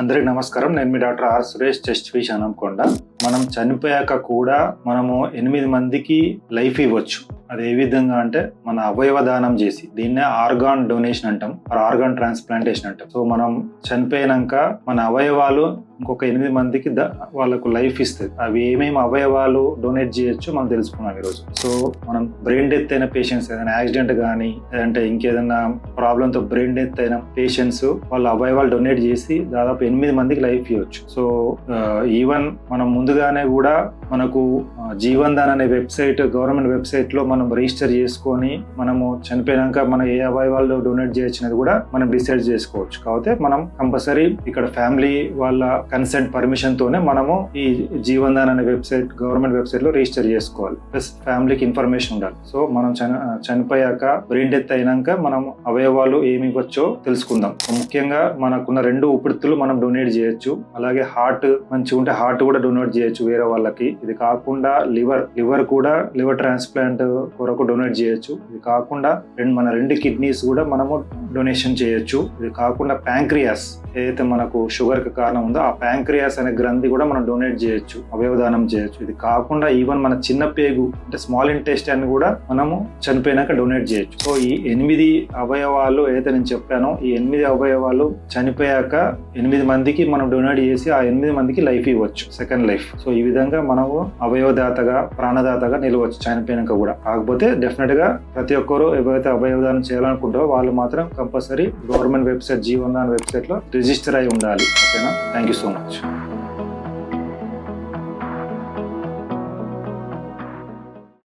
అందరికి నమస్కారం. నేను మీ doctor R Suresh chest fish అనుకోండా మనం చనిపోయాక కూడా మనము ఎనిమిది మందికి లైఫ్ ఇవ్వచ్చు. అది ఏ విధంగా అంటే మన అవయవ దానం చేసి దీన్నే ఆర్గాన్ డొనేషన్ అంటాం ఆర్గాన్ ట్రాన్స్ప్లాంటేషన్ అంటాం. సో మనం చనిపోయినాక మన అవయవాలు ఇంకొక ఎనిమిది మందికి ద- వాళ్ళకు లైఫ్ ఇస్తుంది అవి ఏమేమి అవయవాలు డొనేట్ చేయొచ్చు మనం తెలుసుకున్నాం ఈరోజు. సో మనం బ్రెయిన్ డెత్ అయిన పేషెంట్స్ ఏదైనా యాక్సిడెంట్ కానీ లేదంటే ఇంకేదైనా ప్రాబ్లంతో బ్రెయిన్ డెత్ అయిన పేషెంట్స్ వాళ్ళ అవయవాలు డొనేట్ చేసి దాదాపు ఎనిమిది మందికి లైఫ్ ఇవ్వచ్చు. సో ఈవెన్ మనం ముందుగానే కూడా మనకు జీవన్ దాన్ అనే వెబ్సైట్ గవర్నమెంట్ వెబ్సైట్లో మనం మనం రిజిస్టర్ చేసుకొని మనము చనిపోయాక మనం ఏ అవయవాలు డొనేట్ చేయొచ్చినది కూడా మనం డిసైడ్ చేసుకోవచ్చు. కాకపోతే మనం కంపల్సరీ ఇక్కడ ఫ్యామిలీ వాళ్ళ కన్సెంట్ పర్మిషన్ తోనే మనము ఈ జీవన్దాన్ అనే వెబ్సైట్ గవర్నమెంట్ వెబ్సైట్లో రిజిస్టర్ చేసుకోవాలి. ప్లస్ ఫ్యామిలీకి ఇన్ఫర్మేషన్ ఉండాలి. సో మనం చని చనిపోయాక బ్రెయిన్ డెత్ అయినాక మనం అవయవాలు ఏమి ఇవ్వచ్చో తెలుసుకుందాం. ముఖ్యంగా మనకున్న రెండు ఊపిరితిత్తులు మనం డొనేట్ చేయొచ్చు. అలాగే హార్ట్ మంచిగా ఉంటే హార్ట్ కూడా డొనేట్ చేయొచ్చు వేరే వాళ్ళకి. ఇది కాకుండా లివర్ లివర్ కూడా లివర్ ట్రాన్స్ప్లాంట్ కొరకు డొనేట్ చేయొచ్చు. ఇది కాకుండా రెండు మన రెండు కిడ్నీస్ కూడా మనము డొనేషన్ చేయొచ్చు. ఇది కాకుండా ప్యాంక్రియాస్ ఏదైతే మనకు షుగర్కి కారణం ఉందో ఆ ప్యాంక్రియాస్ అనే గ్రంథి కూడా మనం డొనేట్ చేయొచ్చు అవయవదానం చేయొచ్చు. ఇది కాకుండా ఈవెన్ మన చిన్న పేగు అంటే స్మాల్ ఇంటెస్టైన్ కూడా మనము చనిపోయినాక డొనేట్ చేయొచ్చు. సో ఈ ఎనిమిది అవయవాలు ఏదైతే నేను చెప్పానో ఈ ఎనిమిది అవయవాలు చనిపోయాక ఎనిమిది మందికి మనం డొనేట్ చేసి ఆ ఎనిమిది మందికి లైఫ్ ఇవ్వచ్చు సెకండ్ లైఫ్. సో ఈ విధంగా మనము అవయవదాతగా ప్రాణదాతగా నిలవచ్చు చనిపోయినాక కూడా. కాకపోతే డెఫినెట్గా ప్రతి ఒక్కరు ఎవరైతే అవయవదానం చేయాలనుకుంటారో వాళ్ళు మాత్రం కంపల్సరీ గవర్నమెంట్ వెబ్సైట్ జీవన్ వెబ్సైట్లో రిజిస్టర్ అయి ఉండాలి. ఓకేనా? Thank you so much